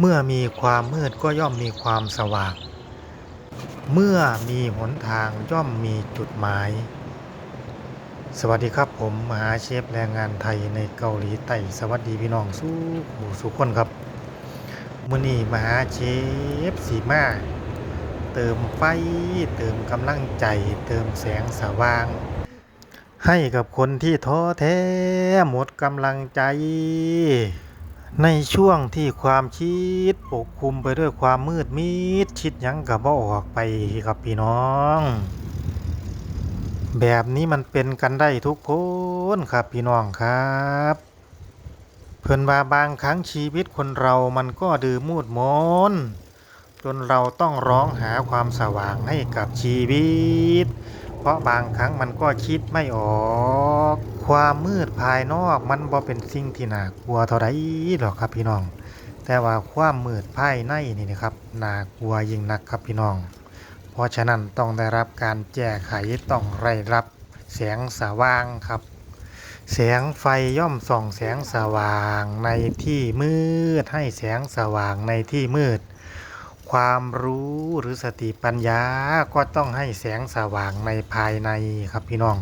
เมื่อมีความมืดก็ย่อมมีความสว่าง เมื่อมีหนทางย่อมมีจุดหมาย สวัสดีครับผมมหาเชฟแรงงานไทยในเกาหลีใต้สวัสดีพี่น้องสู้ผู้สุขคนครับมื้อนี้มหาเชฟสีมาเติมไฟเติมกำลังใจเติมแสงสว่าง ให้กับคนที่ท้อแท้หมดกำลังใจ ในช่วงที่ความคิดปกคลุมไปด้วยความมืดมิดชิดยังกับบ่ออกไปครับพี่น้อง แบบนี้มันเป็นกันได้ทุกคนครับพี่น้องครับ เพิ่อนว่าบางครั้งชีวิตคนเรามันก็ดื้อมูดมนจนเราต้องร้องหาความสว่างให้กับชีวิต ราะบางครั้งมันก็คิดไม่ออก ความมืดภายนอกมันบ่เป็นสิ่งที่น่ากลัวเท่าใดหรอกครับพี่น้อง แต่ว่าความมืดภายในนี่นะครับน่ากลัวยิ่งนักครับพี่น้อง เพราะฉะนั้นต้องได้รับการแก้ไขต้องได้รับแสงสว่างครับ แสงไฟย่อมส่องแสงสว่างในที่มืดให้แสงสว่างในที่มืด ความรู้หรือสติปัญญาก็ต้องให้แสงสว่างในภายในครับพี่น้อง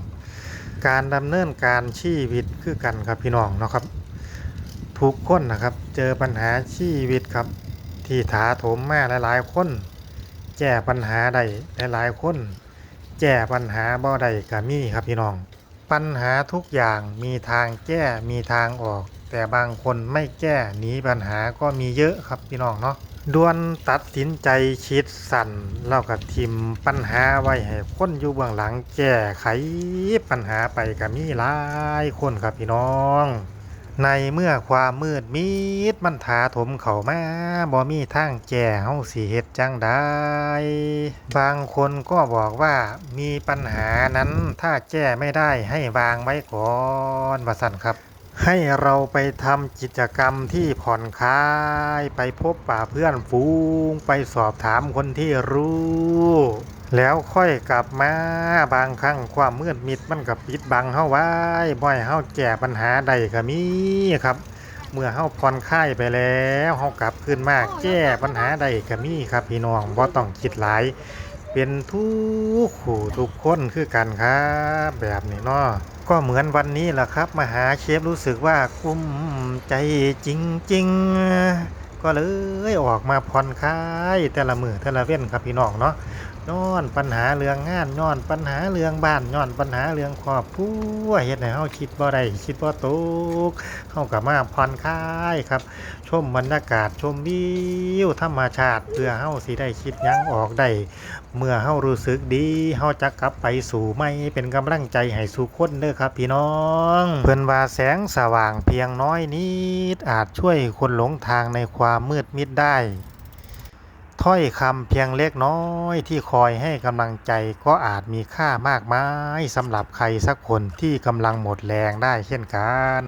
การดำเนินการชีวิตคือกันครับพี่น้องเนาะครับทุกคนนะครับเจอปัญหาชีวิตครับ ที่ถาโถมมาหลาย ๆ คน แก้ปัญหาได้หลาย ๆ คน แก้ปัญหาบ่ได้ก็มีครับพี่น้อง ปัญหาทุกอย่างมีทางแก้มีทางออก แต่บางคนไม่แก้หนีปัญหาก็มีเยอะครับพี่น้องเนาะ ด่วนตัดสินใจชิดสั่นแล้วก็ทิมปัญหาไว้ให้คนอยู่เบื้องหลังแก้ไขปัญหาไปก็มีหลายคนครับพี่น้อง ในเมื่อความมืดมิดมันถาถมเข้ามาบ่มีทางแก้เฮาสิเฮ็ดจังได้ บางคนก็บอกว่ามีปัญหานั้นถ้าแก้ไม่ได้ให้วางไว้ก่อนว่าสั่นครับ ให้เราไปทำกิจกรรมที่ผ่อนคลาย ไปพบป่าเพื่อนฝูง ไปสอบถามคนที่รู้ แล้วค่อยกลับมาบางครั้งความมืดมิดมันกับปิดบังเฮาไว้บ่ให้เฮาแก้ปัญหาใดก็มีครับ เมื่อเฮาผ่อนคลายไปแล้วเฮากลับขึ้นมาแก้ปัญหาใดก็มีครับพี่น้องบ่ต้องคิดหลาย เป็นทุกขู่ทุกคนคือกันครับ แบบนี้เนาะ ก็เหมือนวันนี้แหละครับ มาหาเชฟรู้สึกว่ากุ้มใจจริง ๆ ก็เลยออกมาผ่อนคลายแต่ละมือแต่ละเว้นครับพี่น้องเนาะ ย้อนปัญหาเรื่องงานย้อนปัญหาเรื่องบ้านย้อนปัญหาเรื่องครอบครัวเฮ็ดให้เฮาคิดบ่ได้คิดบ่ตกเฮาก็มาผ่อนคลายครับ ชมบรรยากาศชมวิวธรรมชาติเพื่อเฮาสิได้คิดยังออกได้เมื่อเฮารู้สึกดีเฮาจะกลับไปสู่ไม่เป็นกำลังใจให้สู่คนเด้อครับ พี่น้อง เพิ่นว่าแสงสว่างเพียงน้อยนิดอาจช่วยคนหลงทางในความมืดมิดได้ ถ้อยคำเพียงเล็กน้อยที่คอยให้กำลังใจก็อาจมีค่ามากมายสำหรับใครสักคนที่กำลังหมดแรงได้เช่นกัน